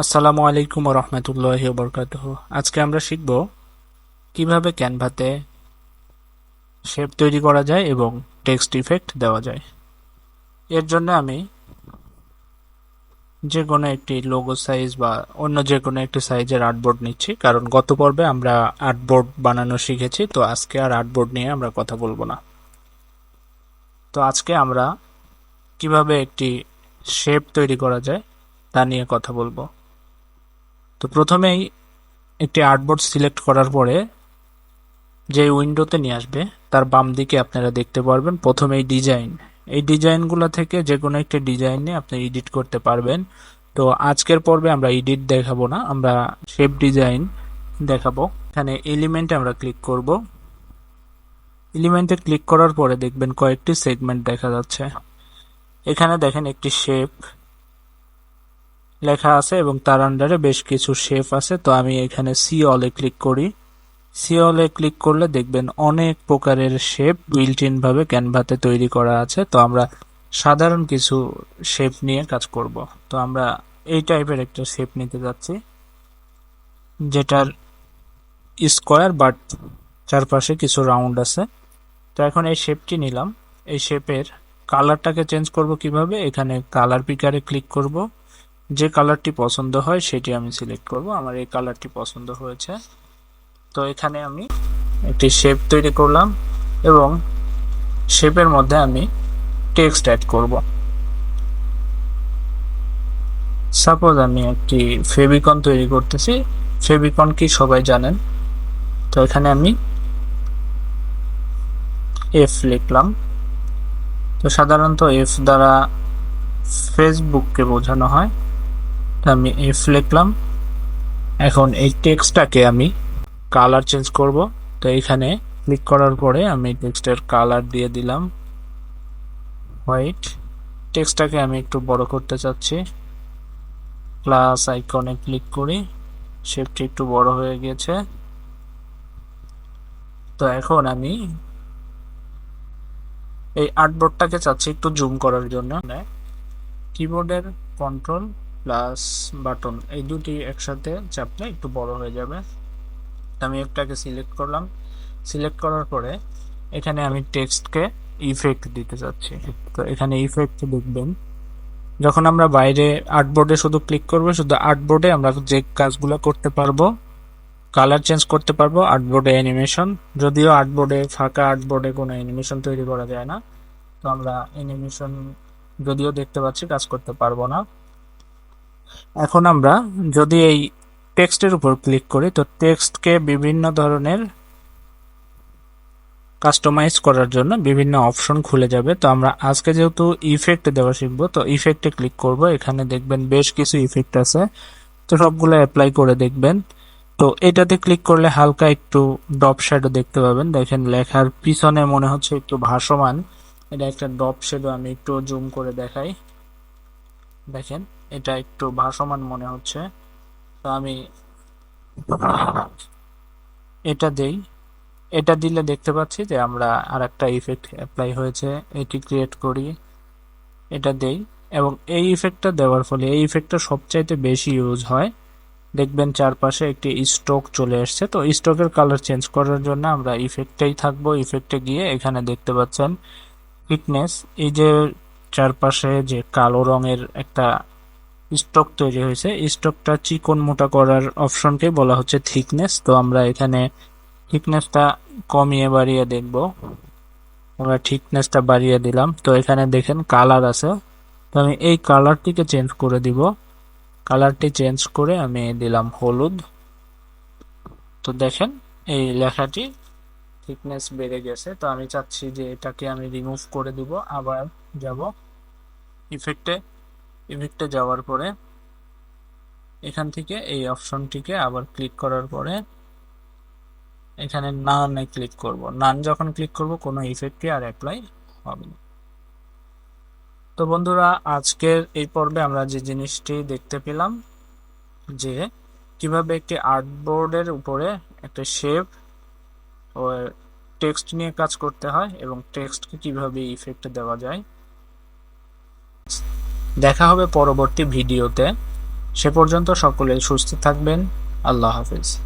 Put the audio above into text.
আসসালামু আলাইকুম রহমতুল্লাহ বরকাত আজকে আমরা শিখব কীভাবে ক্যানভাতে শেপ তৈরি করা যায় এবং টেক্সট ইফেক্ট দেওয়া যায়। এর জন্য আমি যে কোনো একটি লোগো সাইজ বা অন্য যে কোনো একটি সাইজের আর্টবোর্ড নিচ্ছি, কারণ গত পর্বে আমরা আর্টবোর্ড বানানো শিখেছি, তো আজকে আর আর্টবোর্ড নিয়ে আমরা কথা বলব না। তো আজকে আমরা কীভাবে একটি শেপ তৈরি করা যায় তা নিয়ে কথা বলব। তো প্রথমেই একটি আর্টবোর্ড সিলেক্ট করার পরে যে উইন্ডোতে নিয়ে আসবে, তার বাম দিকে আপনারা দেখতে পারবেন প্রথমে এই ডিজাইন। এই ডিজাইনগুলো থেকে যে কোনো একটি ডিজাইন আপনি এডিট করতে পারবেন। তো আজকের পর্বে আমরা এডিট দেখাবো না, আমরা শেপ ডিজাইন দেখাবো। এখানে এলিমেন্টে আমরা ক্লিক করব। এলিমেন্টে ক্লিক করার পরে দেখবেন কয়েকটি সেগমেন্ট দেখা যাচ্ছে। এখানে দেখেন একটি শেপ লেখা আছে এবং তার আন্ডারে বেশ কিছু শেপ আছে। তো আমি এখানে সি অলে ক্লিক করি। সি অলে ক্লিক করলে দেখবেন অনেক প্রকারের শেপ বিল্ট ক্যানভাতে তৈরি করা আছে। তো আমরা সাধারণ কিছু শেপ নিয়ে কাজ করব। তো আমরা এই টাইপের একটা শেপ নিতে যাচ্ছি, যেটার স্কোয়ার বাট চারপাশে কিছু রাউন্ড আছে। তো এখন এই শেপটি নিলাম। এই শেপের কালারটাকে চেঞ্জ করব কীভাবে? এখানে কালার পিকারে ক্লিক করব। যে কালারটি পছন্দ হয়, সেটি আমি সিলেক্ট করব। আমার এই কালারটি পছন্দ হয়েছে। তো এখানে আমি একটি শেপ তৈরি করলাম এবং শেপের মধ্যে আমি টেক্সট অ্যাড করব। সাপোজ আমি একটি ফেবিকন তৈরি করতেছি। ফেবিকন কি সবাই জানেন? তো এখানে আমি এফ লিখলাম। তো সাধারণত এফ দ্বারা ফেসবুককে বোঝানো হয়। আমি এফ লিখলাম। এখন এই টেক্সটটাকে আমি কালার চেঞ্জ করব। তো এখানে ক্লিক করার পরে আমি টেক্সটের কালার দিয়ে দিলাম। হোয়াইট টেক্সটটাকে আমি একটু বড় করতে চাচ্ছি। প্লাস আইকনে ক্লিক করি। শেপটি একটু বড় হয়ে গেছে। তো এখন আমি এই আর্টবোর্ডটাকে চাচ্ছি একটু জুম করার জন্য। কিবোর্ডের কন্ট্রোল প্লাস বাটন এই দুটি একসাথে চাপলে একটু বড় হয়ে যাবে। আমি একটাকে সিলেক্ট করলাম। সিলেক্ট করার পরে এখানে আমি টেক্সটকে ইফেক্ট দিতে চাচ্ছি। তো এখানে ইফেক্ট দেখবেন, যখন আমরা বাইরে আর্টবোর্ডে শুধু ক্লিক করব, শুধু আর্টবোর্ডে আমরা যে কাজগুলো করতে পারব কালার চেঞ্জ করতে পারব আর্টবোর্ডে অ্যানিমেশন যদিও আর্টবোর্ডে ফাঁকা আর্টবোর্ডে কোনো অ্যানিমেশন তৈরি করা যায় না, তো আমরা অ্যানিমেশন যদিও দেখতে পাচ্ছি, কাজ করতে পারব না। এখন আমরা যদি এই টেক্সটের উপর ক্লিক করি, তো টেক্সটকে বিভিন্ন ধরনের কাস্টমাইজ করার জন্য বিভিন্ন অপশন খুলে যাবে। তো আমরা আজকে যেহেতু ইফেক্ট দেওয়া শিখব, তো ইফেক্টে ক্লিক করব। এখানে দেখবেন বেশ কিছু ইফেক্ট আছে। তো সবগুলো অ্যাপ্লাই করে দেখবেন। তো এটাতে ক্লিক করলে হালকা একটু ডপ শ্যাডো দেখতে পাবেন। দেখেন লেখার পিছনে মনে হচ্ছে একটু ভাসমান। এটা একটা ডপ শ্যাডো আমি একটু জুম করে দেখাই। দেখেন। এটা একটু ভাসমান মনে হচ্ছে। তো আমি এটা দেই। এটা দিলে দেখতে পাচ্ছি যে আমরা আর একটা ইফেক্ট অ্যাপ্লাই হয়েছে, এটি ক্রিয়েট করি। এটা দেই এবং এই ইফেক্টটা দেওয়ার ফলে এই ইফেক্টটা সবচাইতে বেশি ইউজ হয়। দেখবেন চারপাশে একটি স্টক চলে আসছে তো স্টকের কালার চেঞ্জ করার জন্য আমরা ইফেক্টেই থাকব। ইফেক্টে গিয়ে এখানে দেখতে পাচ্ছেন ফিটনেস এই যে চারপাশে যে কালো রঙের একটা স্টক তৈরি হয়েছে। স্টকটা চিকন মোটা করার অপশনকে বলা হচ্ছে থিকনেস তো আমরা এখানে থিকনেসটা কমিয়ে বাড়িয়ে দেখব। আমরা থিকনেসটা বাড়িয়ে দিলাম। তো এখানে দেখেন কালার আছে। তো আমি এই কালারটিকে চেঞ্জ করে দিব। কালারটি চেঞ্জ করে আমি দিলাম হলুদ। তো দেখেন এই লেখাটি থিকনেস বেড়ে গেছে। তো আমি চাচ্ছি যে এটাকে আমি রিমুভ করে দিব। আবার যাব ইফেক্টে ইফেক্টে যাওয়ার পরে এখান থেকে এই অপশনটিকে আবার ক্লিক করার পরে এখানে নানে ক্লিক করব। নান যখন ক্লিক করব, কোনো ইফেক্টই আর অ্যাপ্লাই হবে না। তো বন্ধুরা, আজকের এই পর্বে আমরা যে জিনিসটি দেখতে পেলাম, যে কীভাবে একটি আর্টবোর্ডের উপরে একটা শেপ ও টেক্সট নিয়ে কাজ করতে হয় এবং টেক্সটকে কীভাবে ইফেক্ট দেওয়া যায় দেখা হবে পরবর্তী ভিডিওতে। সে পর্যন্ত সকলে সুস্থ থাকবেন। আল্লাহ হাফেজ।